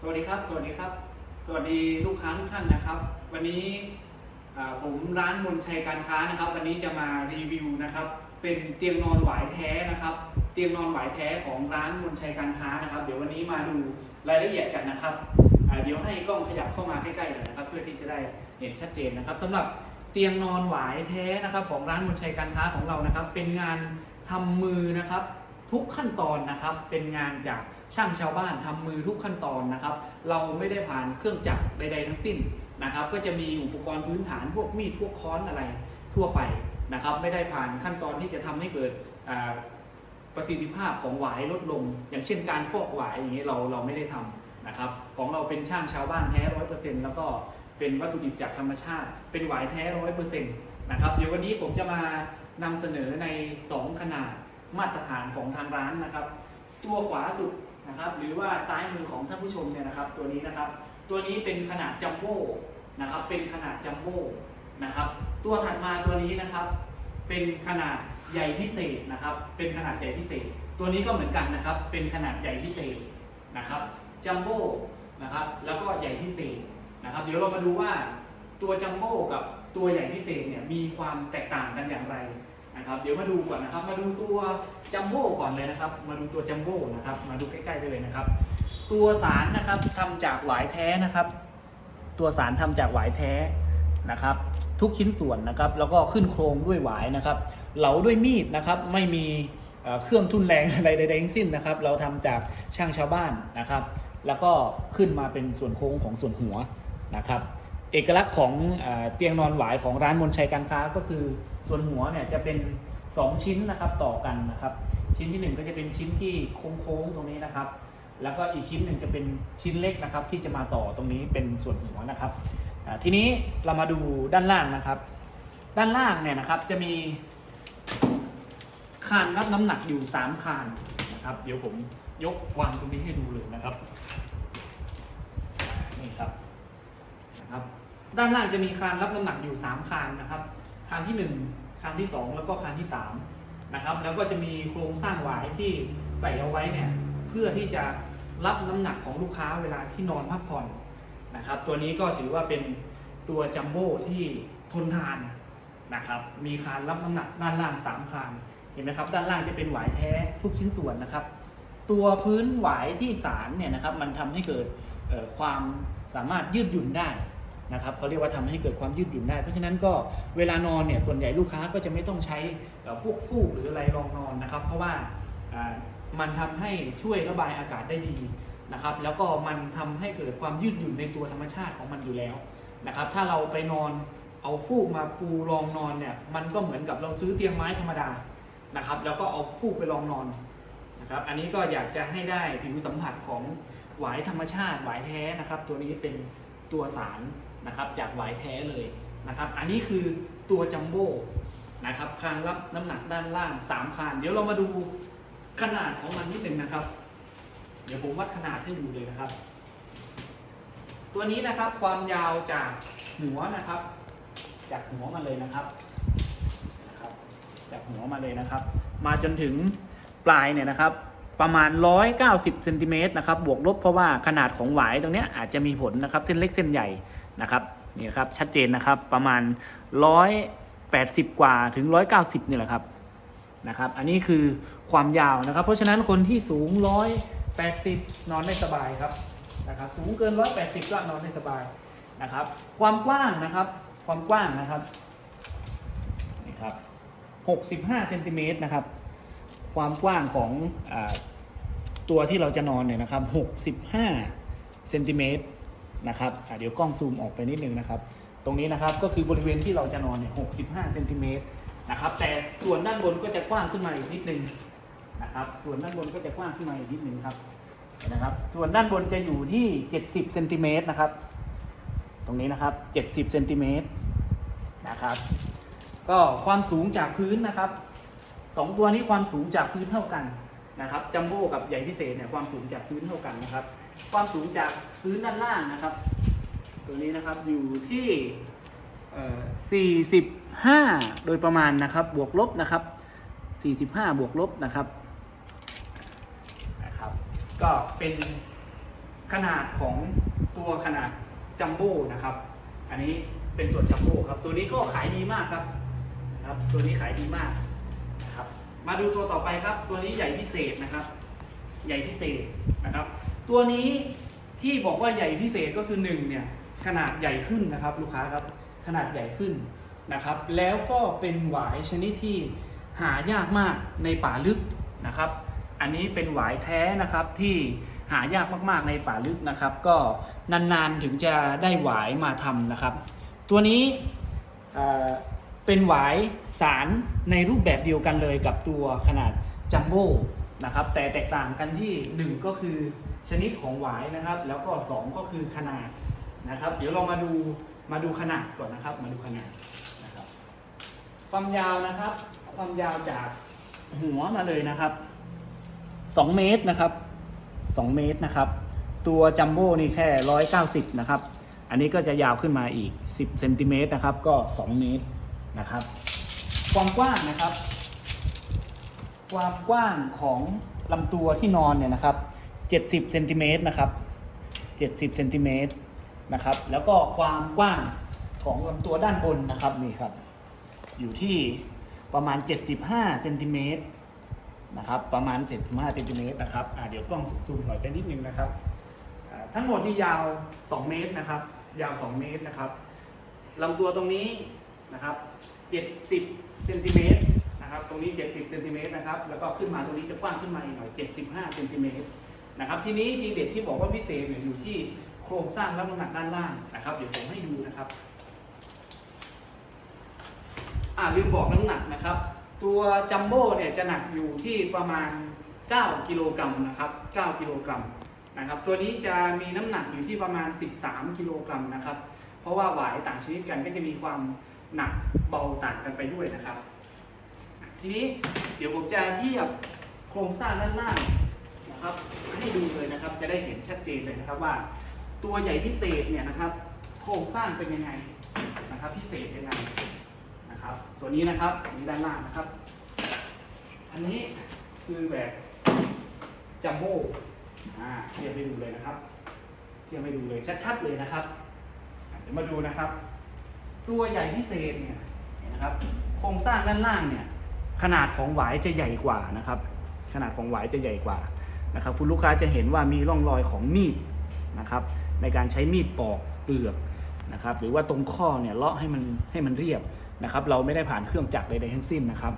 สวัสดีครับ สวัสดีครับ สวัสดีลูกค้าทุกท่านนะครับ วันนี้ผมร้านมนชัยการค้านะครับ วันนี้จะมารีวิวนะครับ เป็นเตียงนอนหวายแท้นะครับ เตียงนอนหวายแท้ของร้านมนชัยการค้านะครับ เดี๋ยววันนี้มาดูรายละเอียดกันนะครับ เดี๋ยวให้กล้องขยับเข้ามาใกล้ๆหน่อยนะครับ เพื่อที่จะได้เห็นชัดเจนนะครับสำหรับเตียงนอนหวายแท้นะครับ ของร้านมนชัยการค้าของเรานะครับ เป็นงานทำมือนะครับ ทุกขั้นตอนนะครับ เป็นงานจากช่างชาวบ้านทำมือทุกขั้นตอนนะครับ เราไม่ได้ผ่านเครื่องจักรใดๆทั้งสิ้นนะครับ ก็จะมีอุปกรณ์พื้นฐานพวกมีดพวกค้อนอะไรทั่วไปนะครับ ไม่ได้ผ่านขั้นตอนที่จะทำให้เกิดประสิทธิภาพของหวายลดลง อย่างเช่นการฟอกหวายอย่างนี้เราเราไม่ได้ทำนะครับ ของเราเป็นช่างชาวบ้านแท้ร้อยเปอร์เซ็นต์แล้วก็เป็นวัตถุดิบจากธรรมชาติ เป็นหวายแท้ร้อยเปอร์เซ็นต์นะครับ เดี๋ยววันนี้ผมจะมานำเสนอใน 2 ขนาด มาตรฐานของทางร้านนะครับ ตัวขวาสุดนะครับ หรือว่าซ้ายมือของท่านผู้ชมเนี่ยนะครับ ตัวนี้นะครับ ตัวนี้เป็นขนาดจัมโบ้นะครับ เป็นขนาดจัมโบ้นะครับ ตัวถัดมาตัวนี้นะครับ เป็นขนาดใหญ่พิเศษนะครับ เป็นขนาดใหญ่พิเศษ ตัวนี้ก็เหมือนกันนะครับ เป็นขนาดใหญ่พิเศษนะครับจัมโบ้นะครับ แล้วก็ใหญ่พิเศษนะครับ เดี๋ยวเรามาดูว่าตัวจัมโบ้กับตัวใหญ่พิเศษเนี่ยมีความแตกต่างกันอย่างไร นะครับเดี๋ยวมาดูก่อนนะครับ มาดูตัวจัมโบ้ก่อนเลยนะครับ มาดูตัวจัมโบ้นะครับ มาดูใกล้ๆได้เลยนะครับ ตัวสารนะครับทำจากหวายแท้นะครับ ตัวสารทำจากหวายแท้นะครับ ทุกชิ้นส่วนนะครับ แล้วก็ขึ้นโครงด้วยหวายนะครับ เหลาด้วยมีดนะครับ ไม่มีเครื่องทุนแรงอะไรใดๆทั้งสิ้นนะครับ เราทำจากช่างชาวบ้านนะครับ แล้วก็ขึ้นมาเป็นส่วนโค้งของส่วนหัวนะครับ เอกลักษณ์ของเตียงนอนหวายของร้านมนชัยการค้าก็คือส่วนหัวเนี่ยจะเป็น 2 ชิ้นนะครับต่อกันนะครับ ชิ้นที่ 1 ก็จะเป็นชิ้นที่โค้งๆตรงนี้นะครับ แล้วก็อีกชิ้นหนึ่งจะเป็นชิ้นเล็กนะครับ ที่จะมาต่อตรงนี้เป็นส่วนหัวนะครับทีนี้เรามาดูด้านล่างนะครับ ด้านล่างเนี่ยนะครับจะมีคานรับน้ำหนักอยู่ 3 คานนะครับ เดี๋ยวผมยกวางตรงนี้ให้ดูเลยนะครับนี่ครับ นะครับ ด้านล่างจะมีคานรับน้ำหนักอยู่ 3 คานนะครับ คานที่ 1 คานที่ 2 แล้วก็คานที่ 3 นะครับ แล้วก็จะมีโครงสร้างหวายที่ใส่เอาไว้เนี่ยเพื่อที่จะรับน้ำหนักของลูกค้าเวลาที่นอนพักผ่อนนะครับ ตัวนี้ก็ถือว่าเป็นตัวจัมโบ้ที่ทนทานนะครับ มีคานรับน้ำหนักด้านล่าง 3 คานเห็นไหมครับด้านล่างจะเป็นหวายแท้ทุกชิ้นส่วนนะครับ ตัวพื้นหวายที่สารเนี่ยนะครับมันทำให้เกิดความสามารถยืดหยุ่นได้ นะครับเขาเรียกว่าทำให้เกิดความยืดหยุ่นได้ เพราะฉะนั้นก็เวลานอนเนี่ยส่วนใหญ่ลูกค้าก็จะไม่ต้องใช้พวกฟูกหรืออะไรรองนอนนะครับ เพราะว่ามันทำให้ช่วยระบายอากาศได้ดีนะครับ แล้วก็มันทำให้เกิดความยืดหยุ่นในตัวธรรมชาติของมันอยู่แล้วนะครับ ถ้าเราไปนอนเอาฟูกมาปูรองนอนเนี่ยมันก็เหมือนกับเราซื้อเตียงไม้ธรรมดานะครับ แล้วก็เอาฟูกไปลองนอนนะครับ อันนี้ก็อยากจะให้ได้ผิวสัมผัสของหวายธรรมชาติหวายแท้นะครับ ตัวนี้เป็น ตัวสารนะครับจากหวายแท้เลยนะครับ อันนี้คือตัวจัมโบ้นะครับคางรับน้ำหนักด้านล่าง3คานเดี๋ยวเรามาดูขนาดของมันนิดหนึ่งนะครับ เดี๋ยวผมวัดขนาดให้ดูเลยนะครับ ตัวนี้นะครับความยาวจากหัวนะครับ จากหัวมาเลยนะครับนะครับ จากหัวมาเลยนะครับ มาจนถึงปลายเนี่ยนะครับ ประมาณ 190เซนติเมตรนะครับบวกลบเพราะว่าขนาดของหวายตรงนี้อาจจะมีผลนะครับเส้นเล็กเส้นใหญ่นะครับนี่ครับชัดเจนนะครับประมาณ 180 กว่าถึง 190นี่แหละครับนะครับอันนี้คือความยาวนะครับ เพราะฉะนั้นคนที่สูง 180 นอนได้สบายครับนะครับสูงเกิน 180ก็นอนได้สบายนะครับ ความกว้างนะครับความกว้างนะครับนี่ครับ65เซนติเมตรนะครับ ความกว้างของอตัวที่เราจะนอนเนี่ยนะครับ65เซนติเมตรนะครับเดี๋ยวกล้องซูมออกไปนิดนึงนะครับ ตรงนี้นะครับก็คือบริเวณที่เราจะนอนเนี่ย65เซนติเมตรนะครับ แต่ส่วนด้านบนก็จะกว้างขึ้นมาอีกนิดนึงนะครับ ส่วนด้านบนก็จะกว้างขึ้นมาอีกนิดนึงครับนนะครับ ส่วนด้านบนจะอยู่ที่ 70เซนติเมตรนะครับ ตรงนี้นะครับ70เซนติเมตรนะครับ ก็ความสูงจากพื้นนะครับ สองตัวนี้ความสูงจากพื้นเท่ากันนะครับจัมโบ้กับใหญ่พิเศษเนี่ยความสูงจากพื้นเท่ากันนะครับ ความสูงจากพื้นด้านล่างนะครับ ตัวนี้นะครับอยู่ที่เอ่อ45 โดยประมาณนะครับบวกลบนะครับ 45 บวกลบนะครับนะครับ ก็เป็นขนาดของตัวขนาดจัมโบ้นะครับ อันนี้เป็นตัวจัมโบ้ครับ ตัวนี้ก็ขายดีมากครับครับ ตัวนี้ขายดีมาก มาดูตัวต่อไปครับ ตัวนี้ใหญ่พิเศษนะครับ ใหญ่พิเศษนะครับ ตัวนี้ที่บอกว่าใหญ่พิเศษก็คือหนึ่งเนี่ยขนาดใหญ่ขึ้นนะครับ ลูกค้าครับขนาดใหญ่ขึ้นนะครับ แล้วก็เป็นหวายชนิดที่หายากมากในป่าลึกนะครับ อันนี้เป็นหวายแท้นะครับที่หายากมากๆในป่าลึกนะครับ ก็นานๆถึงจะได้หวายมาทำนะครับ ตัวนี้ เป็นหวายสารในรูปแบบเดียวกันเลยกับตัวขนาดจัมโบ้นะครับแต่แตกต่างกันที่ 1 ก็คือชนิดของหวายนะครับ แล้วก็ 2 ก็คือขนาดนะครับ เดี๋ยวเรามาดูมาดูขนาดก่อนนะครับ มาดูขนาดนะครับ ความยาวนะครับ ความยาวจากหัวมาเลยนะครับ 2 เมตรนะครับ 2 เมตรนะครับ ตัวจัมโบ้นี่แค่190นะครับ อันนี้ก็จะยาวขึ้นมาอีก 10เซนติเมตรนะครับ ก็ 2 เมตร นะครับ ความกว้างนะครับ ความกว้างของลำตัวที่นอนเนี่ยนะครับ70เซนติเมตรนะครับ70เซนติเมตรนะครับ แล้วก็ความกว้างของลำตัวด้านบนนะครับนี่ครับ อยู่ที่ประมาณ 75เซนติเมตรนะครับ ประมาณ 75เซนติเมตรนะครับเดี๋ยวกล้องซูมถอยไปนิดนึงนะครับ ทั้งหมดนี่ยาว 2 เมตรนะครับ ยาว 2 เมตรนะครับลำตัวตรงนี้ นะครับ 70เซนติเมตรนะครับ ตรงนี้ 70เซนติเมตรนะครับ แล้วก็ขึ้นมาตรงนี้จะกว้างขึ้นมาอีกหน่อย 75เซนติเมตรนะครับ ทีนี้ทีเด็ดที่บอกว่าพิเศษเนี่ยอยู่ที่โครงสร้างและน้ำหนักด้านล่างนะครับ เดี๋ยวผมให้ดูนะครับอ่าลืมบอกน้ำหนักนะครับ ตัวจัมโบ้เนี่ยจะหนักอยู่ที่ประมาณ 9 กิโลกรัมนะครับ 9 กิโลกรัมนะครับ ตัวนี้จะมีน้ำหนักอยู่ที่ประมาณ 13 กิโลกรัมนะครับ เพราะว่าหวายต่างชนิดกันก็จะมีความ หนักเบาต่างกันไปด้วยนะครับ ทีนี้เดี๋ยวผมจะเทียบโครงสร้างด้านล่างนะครับ ให้ดูเลยนะครับจะได้เห็นชัดเจนเลยนะครับว่า ตัวใหญ่พิเศษเนี่ยนะครับ โครงสร้างเป็นยังไงนะครับ พิเศษยังไงนะครับ ตัวนี้นะครับนี้ด้านล่างนะครับ อันนี้คือแบบจัมโบ้อ่าเทียบให้ดูเลยนะครับ เทียบให้ดูเลยชัดๆเลยนะครับเดี๋ยวมาดูนะครับ ตัวใหญ่พิเศษเนี่ยนะครับโครงสร้างด้านล่างเนี่ยขนาดของหวายจะใหญ่กว่านะครับ ขนาดของหวายจะใหญ่กว่านะครับคุณลูกค้าจะเห็นว่ามีร่องรอยของมีดนะครับในการใช้มีดปอกเปลือกนะครับหรือว่าตรงข้อเนี่ยเลาะให้มันให้มันเรียบนะครับเราไม่ได้ผ่านเครื่องจักรใดๆทั้งสิ้นนะครับ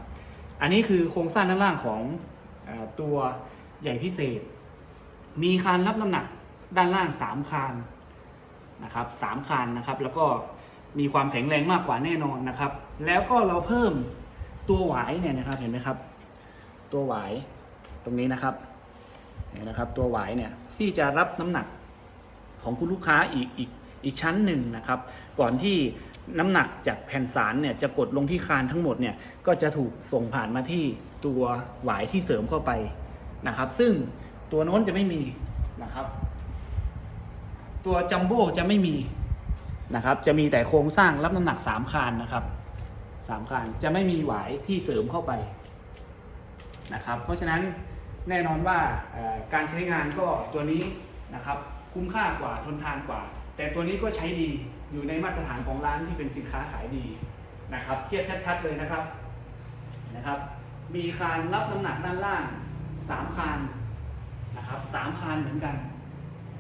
อันนี้คือโครงสร้างด้านล่างของอตัวใหญ่พิเศษ มีคานรับน้ำหนักด้านล่าง 3 คานนะครับสามคานนะครับแล้วก็ มีความแข็งแรงมากกว่าแน่นอนนะครับ แล้วก็เราเพิ่มตัวหวายเนี่ยนะครับเห็นไหมครับ ตัวหวายตรงนี้นะครับเห็นนะครับตัวหวายเนี่ยที่จะรับน้ำหนักของคุณลูกค้าอีกอีกอีกชั้นหนึ่งนะครับ ก่อนที่น้ำหนักจากแผ่นสารเนี่ยจะกดลงที่คานทั้งหมดเนี่ยก็จะถูกส่งผ่านมาที่ตัวหวายที่เสริมเข้าไปนะครับ ซึ่งตัวโน้นจะไม่มีนะครับ ตัวจัมโบ้จะไม่มี นะครับ จะมีแต่โครงสร้างรับน้ำหนัก 3 คานนะครับสามคานจะไม่มีหวายที่เสริมเข้าไปนะครับ เพราะฉะนั้นแน่นอนว่าการใช้งานก็ตัวนี้นะครับคุ้มค่ากว่าทนทานกว่า แต่ตัวนี้ก็ใช้ดีอยู่ในมาตรฐานของร้านที่เป็นสินค้าขายดีนะครับเทียบชัด ๆ เลยนะครับนะครับ มีคานรับน้ำหนักด้านล่าง 3 คานนะครับสามคานเหมือนกัน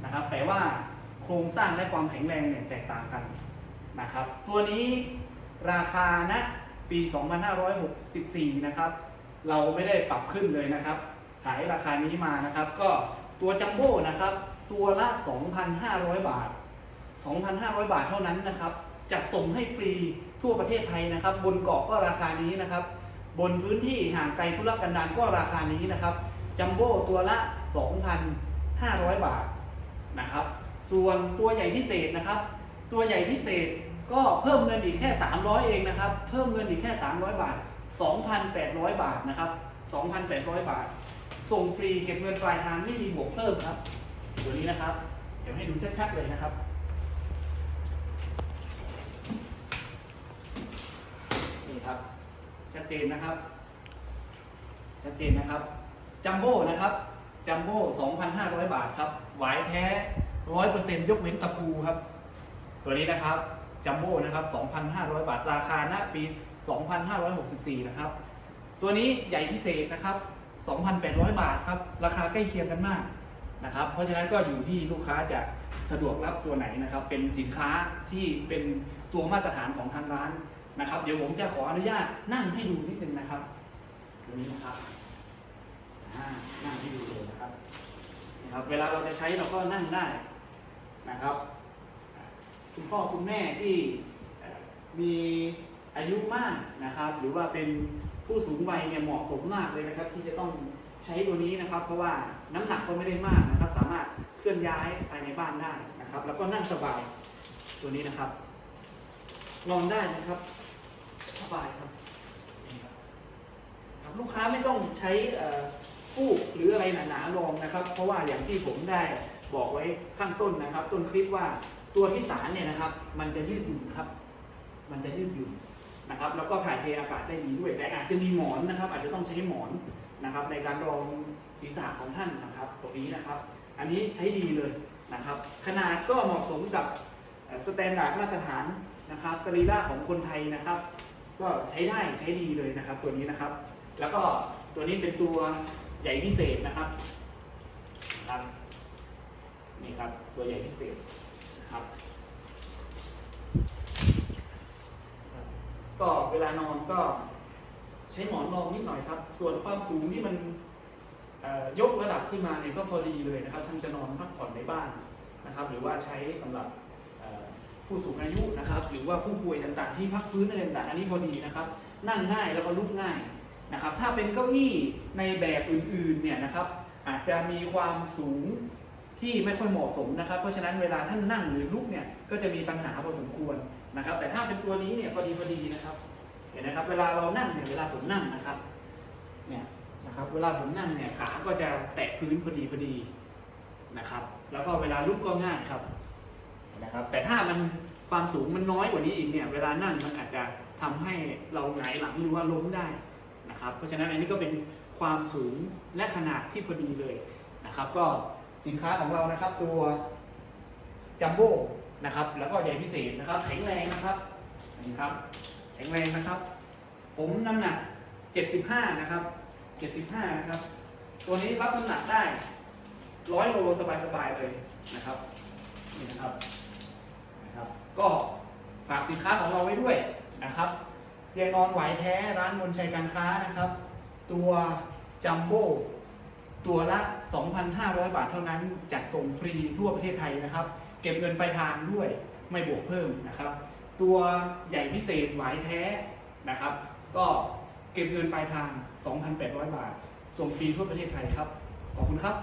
นะครับ แต่ว่า ครงสร้างและความแข็งแรงเนี่ยแตกต่างกันนะครับ ตัวนี้ราคาณปี 2564 นะครับ เราไม่ได้ปรับขึ้นเลยนะครับ ขายราคานี้มานะครับ ก็ตัวจัมโบ้นะครับ ตัวละ 2,500 บาท 2,500 บาทเท่านั้นนะครับ จัดส่งให้ฟรีทั่วประเทศไทยนะครับ บนเกาะก็ราคานี้นะครับ บนพื้นที่ห่างไกลธุรกันดารก็ราคานี้นะครับ จัมโบ้ตัวละ 2,500 บาทนะครับ ส่วนตัวใหญ่พิเศษนะครับ ตัวใหญ่พิเศษก็เพิ่มเงินอีกแค่ 300 เองนะครับ เพิ่มเงินอีกแค่ 300 บาท 2,800 บาทนะครับ 2,800 บาท ส่งฟรีเก็บเงินปลายทางไม่มีบวกเพิ่มครับ ตัวนี้นะครับ เดี๋ยวให้ดูชัดๆเลยนะครับ นี่ครับ ชัดเจนนะครับ ชัดเจนนะครับ จัมโบ้นะครับ จัมโบ้ 2,500 บาทครับ หวายแท้ 100%ยกเว้นตะปูครับ ตัวนี้นะครับจัมโบ้นะครับ 2,500 บาทราคาณปี 2,564 นะครับ ตัวนี้ใหญ่พิเศษนะครับ 2,800 บาทครับ ราคาใกล้เคียงกันมากนะครับ เพราะฉะนั้นก็อยู่ที่ลูกค้าจะสะดวกรับตัวไหนนะครับ เป็นสินค้าที่เป็นตัวมาตรฐานของทางร้านนะครับ เดี๋ยวผมจะขออนุญาตนั่งให้ดูนิดนึงนะครับตัวนี้นะครับนั่งให้ดูเลยนะครับนะครับ เวลาเราจะใช้เราก็นั่งได้ นะครับ คุณพ่อคุณแม่ที่มีอายุมากนะครับ หรือว่าเป็นผู้สูงวัยเนี่ยเหมาะสมมากเลยนะครับ ที่จะต้องใช้ตัวนี้นะครับ เพราะว่าน้ำหนักก็ไม่ได้มากนะครับ สามารถเคลื่อนย้ายภายในบ้านได้นะครับ แล้วก็นั่งสบายตัวนี้นะครับ ลองได้นะครับสบายครับครับลูกค้าไม่ต้องใช้เอ่อฟูกหรืออะไรหนาๆรองนะครับ เพราะว่าอย่างที่ผมได้ บอกไว้ข้างต้นนะครับ ต้นคลิปว่าตัวที่สารเนี่ยนะครับ มันจะยืดหยุ่นครับ มันจะยืดหยุ่นนะครับ แล้วก็ถ่ายเทอากาศได้ดีด้วย แต่อาจจะมีหมอนนะครับ อาจจะต้องใช้หมอนนะครับ ในการรองศีรษะของท่านนะครับตรงนี้นะครับ อันนี้ใช้ดีเลยนะครับ ขนาดก็เหมาะสมกับสแตนดาร์ดมาตรฐานนะครับสรีระของคนไทยนะครับ ก็ใช้ได้ใช้ดีเลยนะครับ ตัวนี้นะครับ แล้วก็ตัวนี้เป็นตัวใหญ่พิเศษนะครับนะครับ นี่ครับ ตัวใหญ่พิเศษนะครับ ก็เวลานอนก็ใช้หมอนรองนิดหน่อยครับ ส่วนความสูงที่มันยกระดับขึ้นมาเนี่ยก็พอดีเลยนะครับท่านจะนอนพักผ่อนในบ้านนะครับ หรือว่าใช้สำหรับผู้สูงอายุนะครับ หรือว่าผู้ป่วยต่างๆที่พักฟื้นอะไรต่างๆอันนี้พอดีนะครับ นั่งง่ายแล้วก็ลุกง่ายนะครับ ถ้าเป็นเก้าอี้ในแบบอื่นๆเนี่ยนะครับ อาจจะมีความสูง ที่ไม่ค่อยเหมาะสมนะครับ เพราะฉะนั้นเวลาท่านนั่งหรือลุกเนี่ยก็จะมีปัญหาพอสมควรนะครับ แต่ถ้าเป็นตัวนี้เนี่ยพอดีพอดีนะครับ เห็นนะครับ เวลาเรานั่งเนี่ยเวลาผมนั่งนะครับเนี่ยนะครับ เวลาผมนั่งเนี่ยขาก็จะแตะพื้นพอดีพอดีนะครับ แล้วก็เวลาลุกก็ง่ายครับนะครับ แต่ถ้ามันความสูงมันน้อยกว่านี้อีกเนี่ยเวลานั่งมันอาจจะทำให้เราหงายหลังหรือว่าล้มได้นะครับ เพราะฉะนั้นอันนี้ก็เป็นความสูงและขนาดที่พอดีเลยนะครับ ก็ สินค้าของเรานะครับ ตัวจัมโบ้นะครับ แล้วก็ใหญ่พิเศษนะครับแข็งแรงนะครับนี่ครับแข็งแรงนะครับ ผมน้ำหนัก 75 นะครับ 75 นะครับ ตัวนี้รับน้ำหนักได้100โลสบายๆเลยนะครับนี่นะครับนะครับ ก็ฝากสินค้าของเราไว้ด้วยนะครับเตียงนอนไหวแท้ร้านมนชัยการค้านะครับ ตัวจัมโบ้ ตัวละ 2,500 บาทเท่านั้นจัดส่งฟรีทั่วประเทศไทยนะครับ เก็บเงินปลายทางด้วยไม่บวกเพิ่มนะครับ ตัวใหญ่พิเศษหวายแท้นะครับ ก็เก็บเงินปลายทาง 2,800 บาท ส่งฟรีทั่วประเทศไทยครับ ขอบคุณครับ